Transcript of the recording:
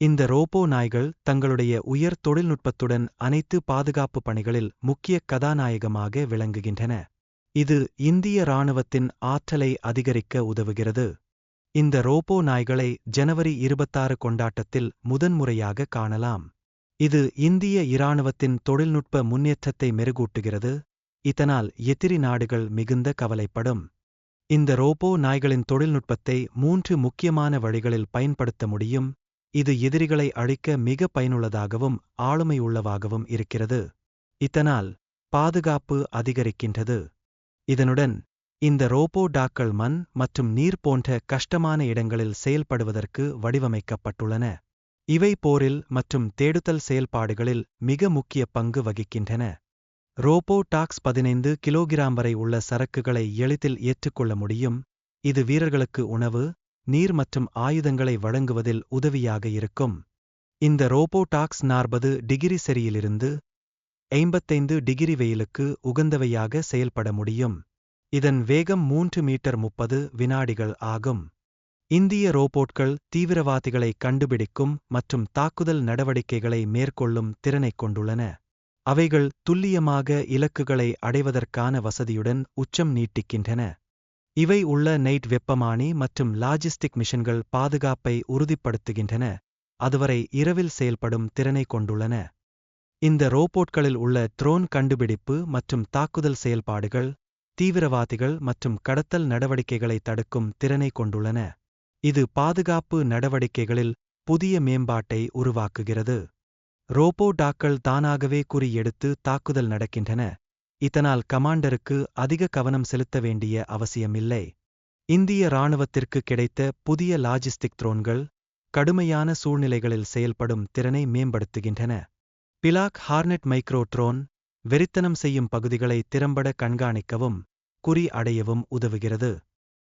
இந்த ரோபோ நாய்கள் தங்களுடைய உயர் தொழில்நுட்பத்துடன் அனைத்து பாதுகாப்பு பணிகளில் முக்கிய கதாநாயகமாக விளங்குகின்றன. இது இந்திய இராணுவத்தின் ஆற்றலை அதிகரிக்க உதவுகிறது. இந்த ரோபோ நாய்களை ஜனவரி இருபத்தாறு கொண்டாட்டத்தில் முதன்முறையாக காணலாம். இது இந்திய இராணுவத்தின் தொழில்நுட்ப முன்னேற்றத்தை மெருகூட்டுகிறது. இதனால் எதிரி நாடுகள் மிகுந்த கவலைப்படும். இந்த ரோபோ நாய்களின் தொழில்நுட்பத்தை மூன்று முக்கியமான வழிகளில் பயன்படுத்த முடியும். இது எதிரிகளை அழிக்க மிக பயனுள்ளதாகவும் ஆளுமையுள்ளவாகவும் இருக்கிறது. இதனால் பாதுகாப்பு அதிகரிக்கின்றது. இதனுடன் இந்த ரோபோ டாக்கள் மண் மற்றும் நீர் போன்ற கஷ்டமான இடங்களில் செயல்படுவதற்கு வடிவமைக்கப்பட்டுள்ளன. இவை போரில் மற்றும் தேடுதல் செயல்பாடுகளில் மிக முக்கிய பங்கு வகிக்கின்றன. ரோபோ டாக்ஸ் பதினைந்து கிலோகிராம் வரை உள்ள சரக்குகளை எளிதில் ஏற்றுக்கொள்ள முடியும். இது வீரர்களுக்கு உணவு நீர் மற்றும் ஆயுதங்களை வழங்குவதில் உதவியாக இருக்கும். இந்த ரோபோடாக்ஸ் நாற்பது டிகிரி சரியிலிருந்து ஐம்பத்தைந்து டிகிரி வெயிலுக்கு உகந்தவையாக செயல்பட முடியும். இதன் வேகம் மூன்று மீட்டர் முப்பது வினாடிகள் ஆகும். இந்திய ரோபோட்கள் தீவிரவாதிகளை கண்டுபிடிக்கும் மற்றும் தாக்குதல் நடவடிக்கைகளை மேற்கொள்ளும் திறனைக் கொண்டுள்ளன. அவைகள் துல்லியமாக இலக்குகளை அடைவதற்கான வசதியுடன் உச்சம் நீட்டிக்கின்றன. இவை உள்ள நைட் வெப்பமானி மற்றும் லாஜிஸ்டிக் மிஷன்கள் பாதுகாப்பை உறுதிப்படுத்துகின்றன. அதுவரை இரவில் செயல்படும் திறனை கொண்டுள்ளன. இந்த ரோபோட்களில் உள்ள த்ரோன் கண்டுபிடிப்பு மற்றும் தாக்குதல் செயல்பாடுகள் தீவிரவாதிகள் மற்றும் கடத்தல் நடவடிக்கைகளை தடுக்கும் திறனை கொண்டுள்ளன. இது பாதுகாப்பு நடவடிக்கைகளில் புதிய மேம்பாட்டை உருவாக்குகிறது. ரோபோ டாக்கள் தானாகவே குறியெடுத்து தாக்குதல் நடக்கின்றன. இதனால் கமாண்டருக்கு அதிக கவனம் செலுத்த வேண்டிய அவசியமில்லை. இந்திய இராணுவத்திற்கு கிடைத்த புதிய லாஜிஸ்டிக் த்ரோன்கள் கடுமையான சூழ்நிலைகளில் செயல்படும் திறனை மேம்படுத்துகின்றன. பிலாக் ஹார்னெட் மைக்ரோ ட்ரோன் வெறித்தனம் செய்யும் பகுதிகளை திறம்பட கண்காணிக்கவும் குறி அடையவும் உதவுகிறது.